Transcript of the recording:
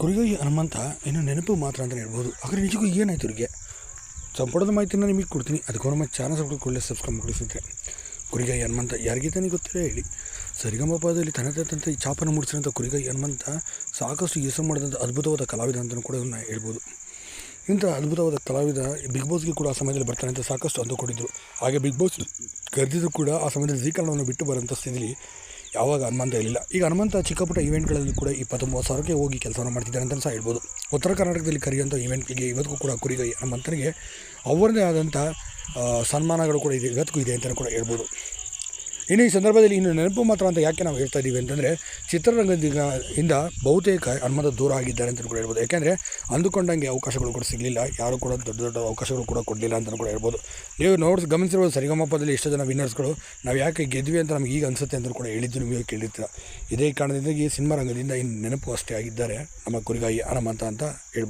ಕುರಿಗಾಯಿ ಹನುಮಂತ ಇನ್ನು ನೆನಪು ಮಾತ್ರ ಅಂತಲೇ ಹೇಳ್ಬೋದು ಆದರೆ ನಿಜಕ್ಕೂ ಏನಾಯಿತು ಇವ್ರಿಗೆ ಸಂಪುಟದ ಮಾಹಿತಿನ ನಿಮಗೆ ಕೊಡ್ತೀನಿ. ಅದಕ್ಕೂ ನಮ್ಮ ಚಾನಲ್ ಸಬ್ಸ್ಕ್ರೈಬ್ ಕೂಡಲೇ ಸಬ್ಸ್ಕ್ರೈಬ್ ಮಾಡಿ ಸ್ನೇಹಿತರೆ ಕುರಿಗಾಯಿ ಹನುಮಂತ ಯಾರಿಗೆ ತಾನೇ ಗೊತ್ತಿಲ್ಲ ಹೇಳಿ. ಸರಿಗಮಪದಲ್ಲಿ ತನ್ನದೇ ತಂತ ಈ ಚಾಪನ ಮೂಡಿಸಿದಂಥ ಕುರಿಗಾಯಿ ಹನುಮಂತ ಸಾಕಷ್ಟು ಯಶ ಮಾಡಿದಂಥ ಅದ್ಭುತವಾದ ಕಲಾವಿದ ಅಂತಲೂ ಕೂಡ ಅದನ್ನು ಹೇಳ್ಬೋದು. ಇಂಥ ಅದ್ಭುತವಾದ ಕಲಾವಿದ ಬಿಗ್ ಬಾಸ್ಗೆ ಕೂಡ ಆ ಸಮಯದಲ್ಲಿ ಬರ್ತಾನೆ ಅಂತ ಸಾಕಷ್ಟು ಅಂದುಕೊಂಡಿದ್ದರು ಹಾಗೆ ಬಿಗ್ ಬಾಸ್ ಕರೆದಿದ್ದು ಕೂಡ ಆ ಸಮಯದಲ್ಲಿ ಜೀಕರಣವನ್ನು ಬಿಟ್ಟು ಬರೋಂಥ ಸ್ಥಿತಿಲಿ ಯಾವಾಗ ಹನುಮಂತ ಇರಲಿಲ್ಲ. ಈಗ ಹನುಮಂತ ಚಿಕ್ಕಪುಟ್ಟ ಇವೆಂಟ್ಗಳಲ್ಲಿ ಕೂಡ ಇಪ್ಪತ್ತೊಂಬತ್ತು ಸಾವಿರಕ್ಕೆ ಹೋಗಿ ಕೆಲಸವನ್ನು ಮಾಡ್ತಿದ್ದಾರೆ ಅಂತ ಸಹ ಹೇಳ್ಬೋದು. ಉತ್ತರ ಕರ್ನಾಟಕದಲ್ಲಿ ಕರೆಯುವಂಥ ಇವೆಂಟ್ಗೆ ಇವತ್ತಿಗೂ ಕೂಡ ಕುರಿಗೈ ಹನುಮಂತನಿಗೆ ಅವರದೇ ಆದಂಥ ಸನ್ಮಾನಗಳು ಕೂಡ ಇದೆ, ಇವತ್ತಿಗೂ ಇದೆ ಅಂತಲೂ ಕೂಡ ಹೇಳ್ಬೋದು. ಇನ್ನು ಈ ಸಂದರ್ಭದಲ್ಲಿ ಇನ್ನು ನೆನಪು ಮಾತ್ರ ಅಂತ ಯಾಕೆ ನಾವು ಹೇಳ್ತಾ ಇದ್ದೀವಿ ಅಂತಂದರೆ, ಚಿತ್ರರಂಗದಿಂದ ಇಂದ ಬಹುತೇಕ ಹನುಮಂತ ದೂರ ಆಗಿದ್ದಾರೆ ಅಂತ ಕೂಡ ಹೇಳ್ಬೋದು. ಯಾಕೆಂದರೆ, ಅಂದುಕೊಂಡಂಗೆ ಅವಕಾಶಗಳು ಕೂಡ ಸಿಗಲಿಲ್ಲ. ಯಾರು ಕೂಡ ದೊಡ್ಡ ದೊಡ್ಡ ಅವಕಾಶಗಳು ಕೂಡ ಕೊಡಲಿಲ್ಲ ಅಂತಲೂ ಕೂಡ ಹೇಳ್ಬೋದು. ನೀವು ನೋಡಿ, ಗಮನಿಸಿರ್ಬೋದು, ಸರಿಗಮಪದಲ್ಲಿ ಎಷ್ಟೋ ಜನ ವಿನ್ನರ್ಸ್ಗಳು ನಾವು ಯಾಕೆ ಗೆದ್ವಿ ಅಂತ ನಮ್ಗೆ ಈಗ ಅನಿಸುತ್ತೆ ಅಂತ ಕೂಡ ಹೇಳಿದ್ದು ನಿಮಗೆ ಕೇಳಿರ್ತೀರ. ಇದೇ ಕಾರಣದಿಂದ ಈ ಸಿನಿಮಾ ರಂಗದಿಂದ ಇನ್ನು ನೆನಪು ಅಷ್ಟೇ ಆಗಿದ್ದಾರೆ ನಮ್ಮ ಕುರಿಗಾಯಿ ಹನುಮಂತ ಅಂತ ಹೇಳ್ಬೋದು.